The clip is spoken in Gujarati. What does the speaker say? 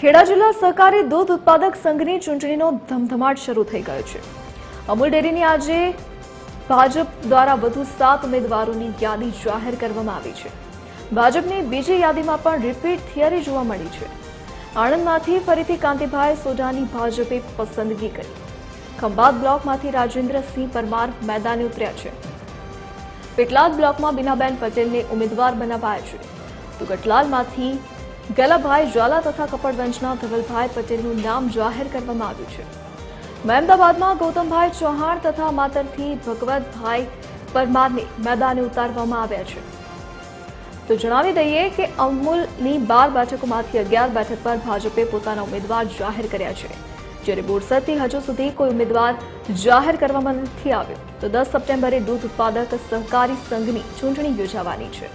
ખેડા જિલ્લા સહકારી દૂધ ઉત્પાદક સંઘની ચૂંટણીનો ધમધમાટ શરૂ થઈ ગયો છે. અમૂલ ડેરીની આજે ભાજપ દ્વારા વધુ સાત ઉમેદવારોની યાદી જાહેર કરવામાં આવી છે. ભાજપની બીજી યાદીમાં પણ રિપીટ થિયરી જોવા મળી છે. આણંદમાંથી ફરીથી કાંતિભાઈ સોઢાની ભાજપે પસંદગી કરી. ખંભાત બ્લોકમાંથી રાજેન્દ્રસિંહ પરમાર મેદાને ઉતર્યા છે. પેટલાદ બ્લોકમાં બીનાબેન પટેલને ઉમેદવાર બનાવાયા છે. તો ગટલાલમાંથી ગલાભાઈ જ્વાલા તથા કપડવંજના ધવલભાઈ પટેલનું નામ જાહેર કરવામાં આવ્યું છે. મહેમદાબાદમાં ગૌતમભાઈ ચૌહાણ તથા માતરથી ભગવતભાઈ પરમારને મેદાને ઉતારવામાં આવ્યા છે. તો જણાવી દઈએ કે અમૂલની બાર બેઠકોમાંથી અગિયાર બેઠક પર ભાજપે પોતાના ઉમેદવાર જાહેર કર્યા છે. જ્યારે બોરસદથી હજુ સુધી કોઈ ઉમેદવાર જાહેર કરવામાં નથી આવ્યો. તો દસ સપ્ટેમ્બરે દૂધ ઉત્પાદક સહકારી સંઘની ચૂંટણી યોજાવાની છે.